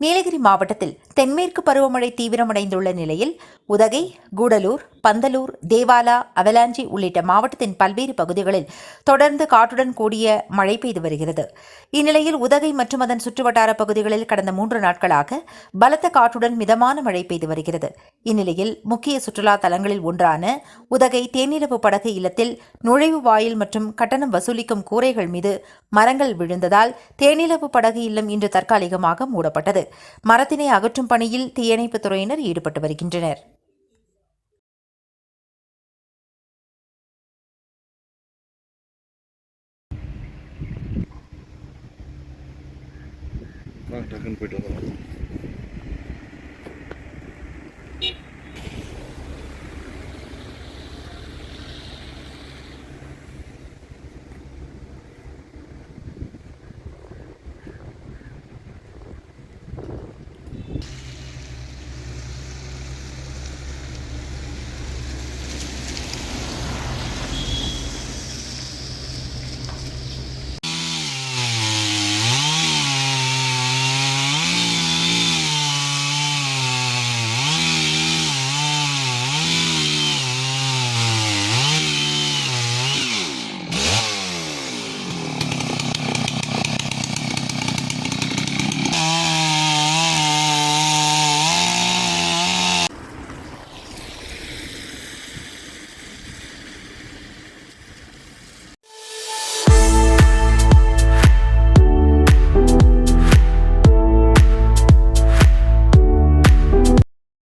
நீலகிரி மாவட்டத்தில் தென்மேற்கு பருவமழை தீவிரமடைந்துள்ள நிலையில் உதகை கூடலூர் பந்தலூர் தேவாலா அவலாஞ்சி உள்ளிட்ட மாவட்டத்தின் பல்வேறு பகுதிகளில் தொடர்ந்து காற்றுடன் கூடிய மழை பெய்து வருகிறது. இந்நிலையில் உதகை மற்றும் அதன் சுற்றுவட்டார பகுதிகளில் கடந்த மூன்று நாட்களாக பலத்த காற்றுடன் மிதமான மழை பெய்து வருகிறது. இந்நிலையில் முக்கிய சுற்றுலா தலங்களில் ஒன்றான உதகை தேனிலவு படகு இல்லத்தில் நுழைவு வாயில் மற்றும் கட்டணம் வசூலிக்கும் கூரைகள் மீது மரங்கள் விழுந்ததால் தேனிலவு படகு இல்லம் இன்று தற்காலிகமாக மூடப்பட்டது. மரத்தினை அகற்றும் பணியில் தீயணைப்புத் துறையினர் ஈடுபட்டு வருகின்றனர். டக்குன்னு போயிட்டு